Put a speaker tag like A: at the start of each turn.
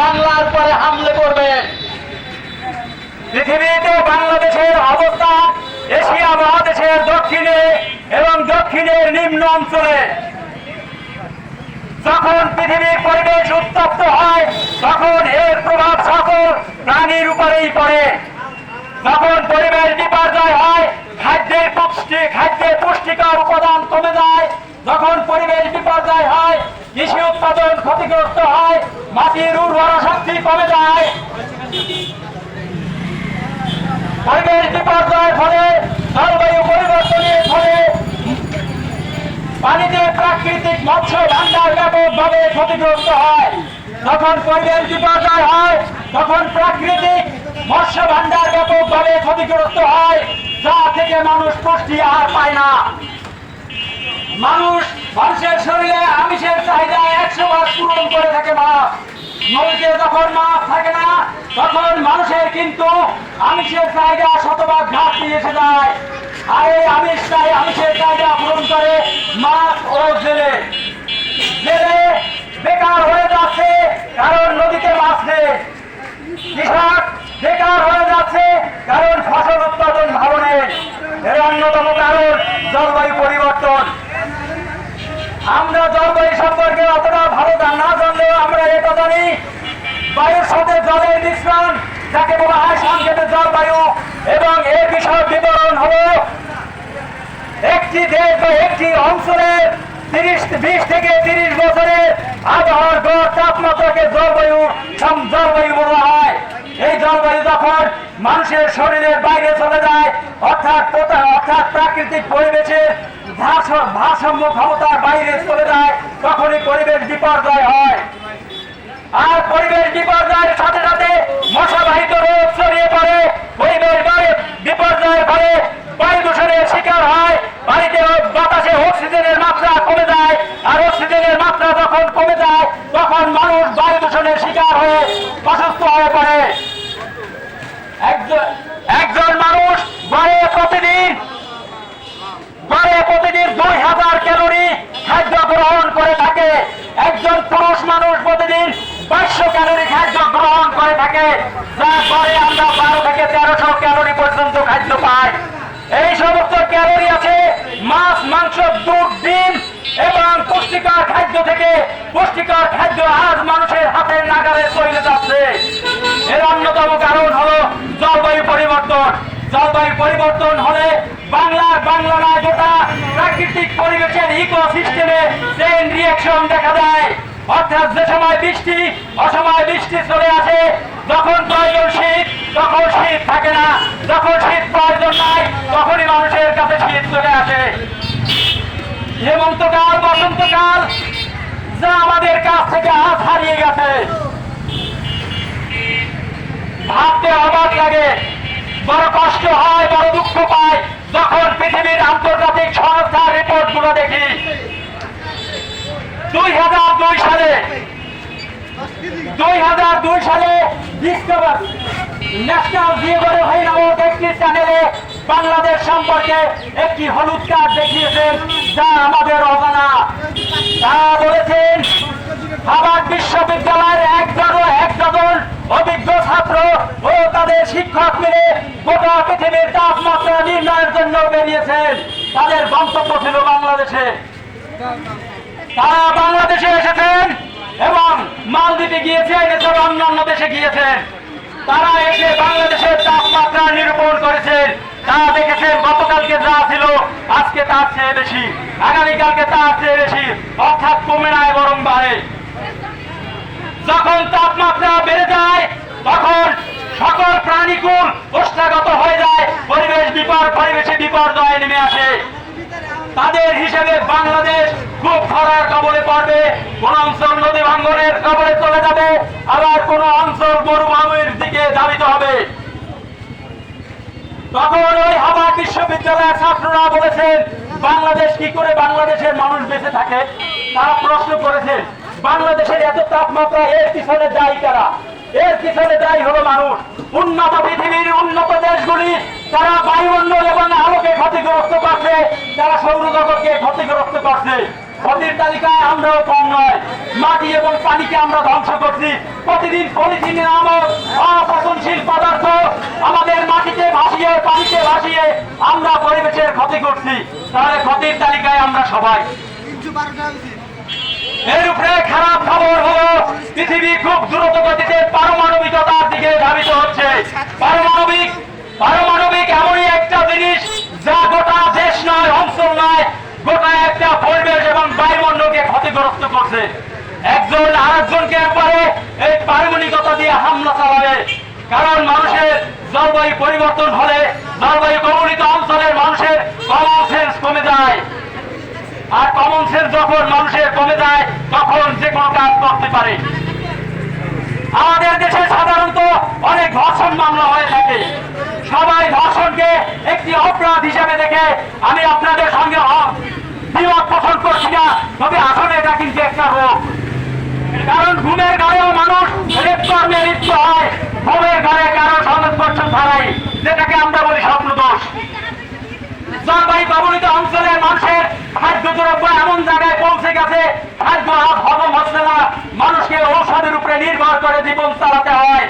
A: বাংলার পরে হামলে করবে। পৃথিবীতে বাংলাদেশের অবস্থা, এশিয়া মহাদেশের দক্ষিণে এবং দক্ষিণের নিম্ন অঞ্চলে। যখন পৃথিবীর পরিবেশ উত্তপ্ত হয়, তখন এর প্রভাব সকল প্রাণীর উপরেই পড়ে। যখন পরিবেশ বিপর্যয় হয়, খাদ্যের পুষ্টি, খাদ্যের পুষ্টিকর উপাদান কমে যায়। যখন পরিবেশ বিপর্যয় হয়, কৃষি উৎপাদন ক্ষতিগ্রস্ত হয় মাটির উর্বর শক্তি কমে যায়। ফলে জলবায়ু পরিবর্তনের ফলে পানিতে প্রাকৃতিক মৎস্য ভান্ডার ব্যাপকভাবে ক্ষতিগ্রস্ত হয়। যখন পরিবেশ বিপর্যয় হয়, তখন প্রাকৃতিক মৎস্য ভান্ডার ব্যাপকভাবে ক্ষতিগ্রস্ত হয়, যা থেকে মানুষ পুষ্টি আর পায় না। মানুষ মানুষের শরীরে আমিষের চাহিদা একশো মাস পূরণ করে থাকে নদীতে যখন মাছ থাকে না, তখন মানুষের কিন্তু আমিষের চাহিদা শতভাগ ঘাটতি এসে যায়। আর এই আমিষ চাই আমিষের চাহিদা পূরণ করে মাছ ও জেলে। জেলে বেকার হয়ে যাচ্ছে, কারণ নদীতে মাছ নেই। বেকার হয়ে যাচ্ছে, কারণ ফসল উৎপাদন ভালো নেই। এর অন্যতম কারণ জলবায়ু পরিবর্তন। আমরা জলবায়ু সম্পর্কে অতটা ভালো না জানলেও আমরা এটা জানি। বায়ুর সাথে জলের মিশ্রণ, যাকে বলা হয় সংক্ষেপে জলবায়ু, এবং এর বিষয় বিবরণ হলো একটি দেশ বা একটি অঞ্চলের তিরিশ, বিশ থেকে তিরিশ বছরের আবহাওয়ার গড় তাপমাত্রাকে জলবায়ু জলবায়ু বলা হয়। এই জলবায়ু যখন মানুষের শরীরের বাইরে চলে যায়, অর্থাৎ অর্থাৎ প্রাকৃতিক পরিবেশের ভারসাম্য ক্ষমতার বাইরে চলে যায়, তখনই পরিবেশ বিপর্যয় হয়। আর পরিবেশ বিপর্যয়ের সাথে সাথে মশাবাহিত রোগ ছড়িয়ে পড়ে, পরিবেশ বিপর্যয়ের ফলে বায়ু দূষণের শিকার হয়, বাড়িতে বাতাসে অক্সিজেনের মাত্রা কমে যায় আর অক্সিজেনের মাত্রা যখন কমে যায় তখন মানুষ বায়ু দূষণের শিকার হয়ে অসুস্থ হয়ে পড়ে একজন একজন মানুষ গড়ে প্রতিদিন গড়ে প্রতিদিন দুই হাজার ক্যালোরি খাদ্য গ্রহণ করে থাকে। একজন পুরুষ মানুষ প্রতিদিন বাইশশো ক্যালোরি খাদ্য গ্রহণ করে থাকে। যা করে আমরা বারো থেকে তেরোশো ক্যালোরি পর্যন্ত খাদ্য পাই। এই সমস্ত ক্যালোরি আছে মাছ, মাংস, দুধ, ডিম এবং পুষ্টিকর খাদ্য থেকে পুষ্টিকর খাদ্য আজ মানুষের হাতের নাগালে চলে যাচ্ছে এর অন্যতম কারণ হলো জলবায়ু পরিবর্তন। জলবায়ু পরিবর্তন হলে বাংলা বাংলা না গোটা প্রাকৃতিক পরিবেশের ইকোসিস্টেমে চেইন রিয়াকশন দেখা দেয়। অর্থাৎ যে সময় বৃষ্টি, অসময় বৃষ্টি চলে আসে, যখন প্রয়োজন শীত, তখন শীত থাকে না। যখন শীত প্রয়োজন নাই, তখনই মানুষের কাছে শীত চলে আসে। হেমন্তকাল, বসন্তকাল, যা আমাদের কাছ থেকে আজ হারিয়ে গেছে। ভাবতে অবাক লাগে। বড় কষ্ট হয়, বড় দুঃখ পায় যখন পৃথিবীর আন্তর্জাতিক সংস্থার রিপোর্টগুলো দেখি। দুই হাজার দুই সালে, দুই হাজার দুই সালে ডিসকভার ন্যাশনাল জিওগ্রাফি নামক একটি চ্যানেলে বাংলাদেশ সম্পর্কে একটি হলুদ কার্ড দেখিয়েছেন, যা আমাদের অজানা। তারা বলেছেন, হার্ভার্ড বিশ্ববিদ্যালয়ের এক ডজন এক ডজন অভিজ্ঞ ছাত্র ও তাদের শিক্ষক মিলে গোটা পৃথিবীর তাপমাত্রা নির্ণয়ের জন্য বেরিয়েছেন। তাদের গন্তব্য ছিল বাংলাদেশে। তারা বাংলাদেশে এসেছেন এবং মালদ্বীপে গিয়েছেন এছাড়া অন্যান্য দেশে গিয়েছেন। তারা এসে বাংলাদেশের তাপমাত্রা নিরূপণ করেছেন। তারা দেখেছেন গতকালকে যা ছিল, আজকে তার চেয়ে বেশি। আগামীকালকে তার চেয়ে বেশি। অর্থাৎ কমে নাই, বরং বাড়ে। যখন তাপমাত্রা বেড়ে যায়, তখন সকল প্রাণীকুল ওষ্ঠাগত হয়ে যায়, পরিবেশ বিপর পরিবেশে বিপর্যয় নেমে আসে। তাদের হিসেবে বাংলাদেশ খুব খরার কবলে পড়বে। কোন অঞ্চল নদী ভাঙ্গনের কবলে চলে যাবে, আবার কোন অঞ্চল মরুভূমির দিকে ধাবিত হবে। তখন ওই হাওয়ার বিশ্ববিদ্যালয়ের ছাত্ররা বলেছেন, বাংলাদেশ কি করে বাংলাদেশের মানুষ বেঁচে থাকে? তারা প্রশ্ন করেছেন বাংলাদেশের এত তাপমাত্রা, এর পিছনে দায়ী কারা? এর পিছনে দায়ী হলো মানুষ। উন্নত পৃথিবীর উন্নত দেশগুলি, তারা বায়ুমণ্ডল এবং আলোকে ক্ষতিগ্রস্ত করছে, তারা সৌরজগৎকে ক্ষতিগ্রস্ত করছে। ক্ষতির তালিকায় আমরাও কম নয়। মাটি এবং পানিকে আমরা ধ্বংস করছি। প্রতিদিন পলিথিন নামক অপচনশীল পদার্থ আমাদের মাটিতে ভাসিয়ে, পানিতে ভাসিয়ে আমরা পরিবেশের ক্ষতি করছি। তাহলে ক্ষতির তালিকায় আমরা সবাই। এর উপরে খারাপ খবর হলো, পৃথিবী খুব দ্রুত গতিতে পারমাণবিকতার দিকে ধাবিত হচ্ছে। পারমাণবিক পারমাণবিক এমনই একটা জিনিস যা গোটা দেশ নয়, অঞ্চল নয়, গোটা একটা পরিবেশ এবং বায়ুমণ্ডলকে ক্ষতিগ্রস্ত করছে। একজন আরেকজনকে একবারে এই পারমাণবিকতা দিয়ে হামলা চালাবে। কারণ মানুষের জলবায়ু পরিবর্তন হলে জলবায়ু কবলিত অঞ্চলের মানুষের কমন সেন্স কমে যায়। আর কমন সেন্স যখন মানুষের কমে যায় তখন যে কোনো কাজ করতে পারে। আমাদের দেশে সাধারণত অনেক ধর্ষণ মামলা হয়ে থাকে। সবাই ধর্ষণকে একটি অপরাধ হিসেবে দেখে। আমি আপনাদের সঙ্গে পোষণ করছি না, তবে আসলে এটা কিন্তু একটা রোগ। কারণ ঘুমের মানুষ হয়। ঘুমের কারও ছাড়াই। যেটাকে আমরা বলি স্বপ্ন দোষ জলবায়ু কবলিত অঞ্চলের মানুষের খাদ্য দ্রব্য এমন জায়গায় পৌঁছে গেছে, খাদ্য হজম হচ্ছে না। মানুষকে ঔষধের উপরে নির্ভর করে জীবন চালাতে হয়।